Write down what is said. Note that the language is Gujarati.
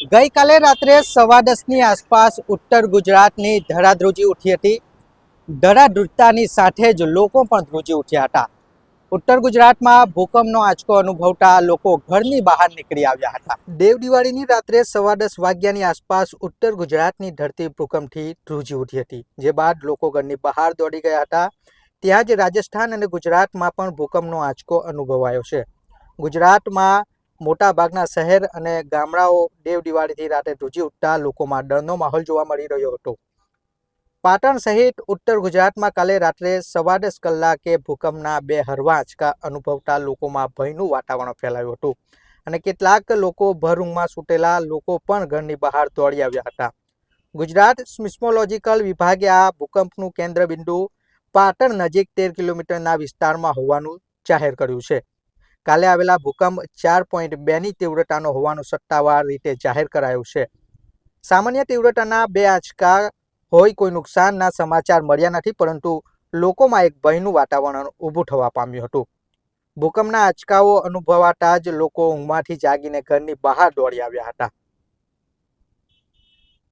ગઈકાલે રાત્રે સવા દસની આસપાસ ઉત્તર ગુજરાતની ધરાધ્રુજી ઉઠી હતી. ધરાધ્રુજતાની સાથે જ લોકો પણ ધ્રુજી ઉઠ્યા હતા. ઉત્તર ગુજરાતમાં ભૂકંપનો આંચકો અનુભવતા લોકો ઘરની બહાર નીકળી આવ્યા હતા. દેવ દિવાળીની રાત્રે સવા દસ વાગ્યાની આસપાસ ઉત્તર ગુજરાતની ધરતી ભૂકંપથી ધ્રુજી ઉઠી હતી, જે બાદ લોકો ઘરની બહાર દોડી ગયા હતા. ત્યાં જ રાજસ્થાન અને ગુજરાતમાં પણ ભૂકંપનો આંચકો અનુભવાયો છે. ગુજરાતમાં મોટા ભાગના શહેર અને ગામડાઓ દેવ દિવાળીથી રાતે ધ્રુજી ઉઠતા લોકોમાં ડરનો માહોલ જોવા મળી રહ્યો હતો. પાટણ સહિત ઉત્તર ગુજરાતમાં કાલે રાત્રે સવા દસ કલાકે ભૂકંપના બે હળવા આંચકા અનુભવતા લોકોમાં ભયનું વાતાવરણ ફેલાયું હતું અને કેટલાક લોકો ભરૂંગમાં સૂટેલા લોકો પણ ઘરની બહાર દોડી આવ્યા હતા. ગુજરાત સ્મિસ્મોલોજીકલ વિભાગે આ ભૂકંપનું કેન્દ્રબિંદુ પાટણ નજીક તેર કિલોમીટરના વિસ્તારમાં હોવાનું જાહેર કર્યું છે. કાલે આવેલા ભૂકંપ ચાર પોઈન્ટ બેની તીવ્રતાનો હોવાનું સત્તાવાર રીતે જાહેર કરાયું છે. સામાન્ય તીવ્રતાના બે આંચકા હોય કોઈ નુકસાનના સમાચાર મળ્યા નથી, પરંતુ લોકોમાં એક ભયનું વાતાવરણ ઊભું થવા પામ્યું હતું. ભૂકંપના આંચકાઓ અનુભવાતા જ લોકો ઊંઘમાંથી જાગીને ઘરની બહાર દોડી આવ્યા હતા.